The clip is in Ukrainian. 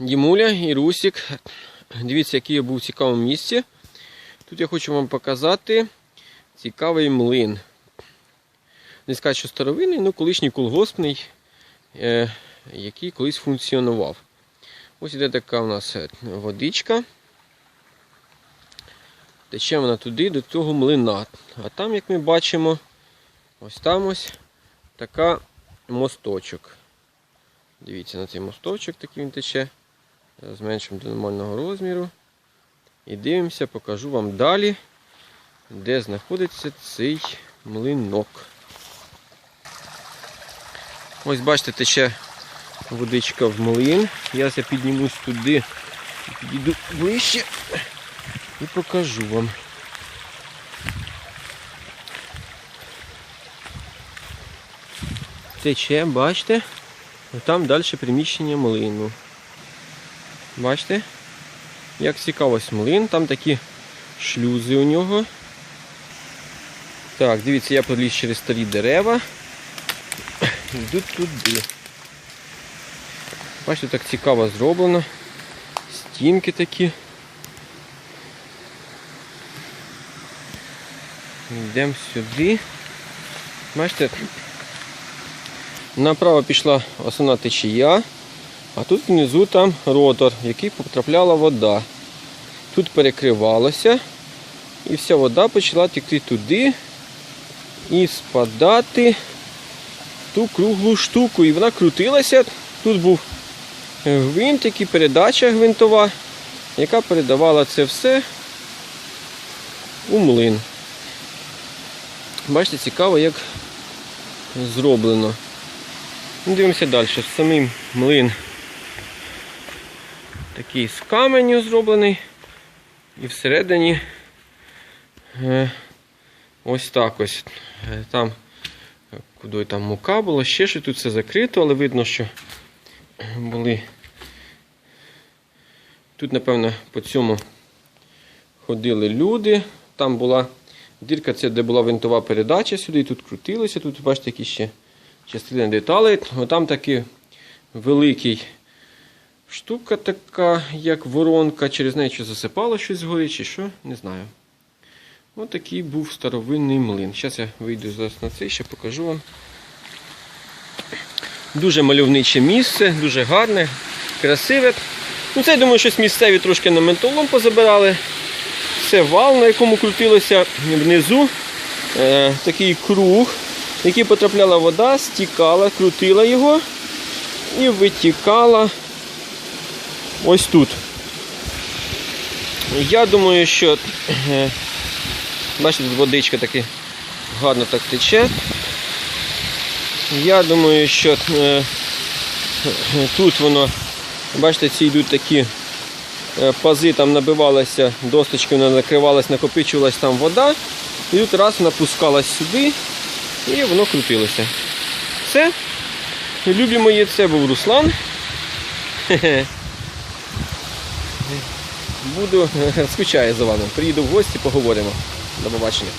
Дімуля і Русік. Дивіться, який я був в цікавому місці. Тут я хочу вам показати цікавий млин. Не сказати, що старовинний, але колишній колгоспний, е, який колись функціонував. Ось іде така у нас е, водичка. Тече вона туди, до цього млина. А там, як ми бачимо, ось там ось така мосточок. Дивіться на цей мосточок, такий він тече. Зменшимо до нормального розміру. І дивимося, покажу вам далі, де знаходиться цей млинок. Ось бачите, тече водичка в млин. Я піднімусь туди, підійду ближче і покажу вам. Тече, бачите? Там далі приміщення млину. Бачите? Як цікаво ось млин, там такі шлюзи у нього. Так, дивіться, я проліз через старі дерева. Йду туди. Бачите, так цікаво зроблено. Стінки такі. Йдемо сюди. Бачите, направо пішла основна течія, а тут внизу там ротор, в який потрапляла вода. Тут перекривалося, і вся вода почала текти туди і спадати ту круглу штуку. І вона крутилася. Тут був гвинтик і передача гвинтова, яка передавала це все у млин. Бачите, цікаво, як зроблено. Ну, Дивимося далі. Самий млин такий з каменю зроблений. І всередині е, ось так ось. Е, Там, куди там мука була, ще що тут все закрито, але видно, що були. Тут, напевно, по цьому ходили люди. Там була дірка, це де була винтова передача сюди, тут крутилося. Тут, бачите, які ще частини деталей. Там такий великий штука така, як воронка, через неї чи засипало щось згори, чи що, не знаю. Ось такий був старовинний млин. Зараз я вийду зараз на цей, ще покажу вам. Дуже мальовниче місце, дуже гарне, красиве. Ну, Це, я думаю, щось місцеві трошки на ментолом позабирали. Це вал, на якому крутилося внизу е, такий круг, в який потрапляла вода, стікала, крутила його і витікала ось тут. Я думаю, що е, бачите, тут водичка таки гарно так тече. Я думаю, що е, тут воно, бачите, ці йдуть такі е, пази, там набивалася, досточки вона накривалась, накопичувалась там вода. І тут раз вона пускалась сюди і воно крутилося. Все. Любі мої, це був Руслан. Буду скучаю за вами. Приїду в гості, поговоримо. До побачення.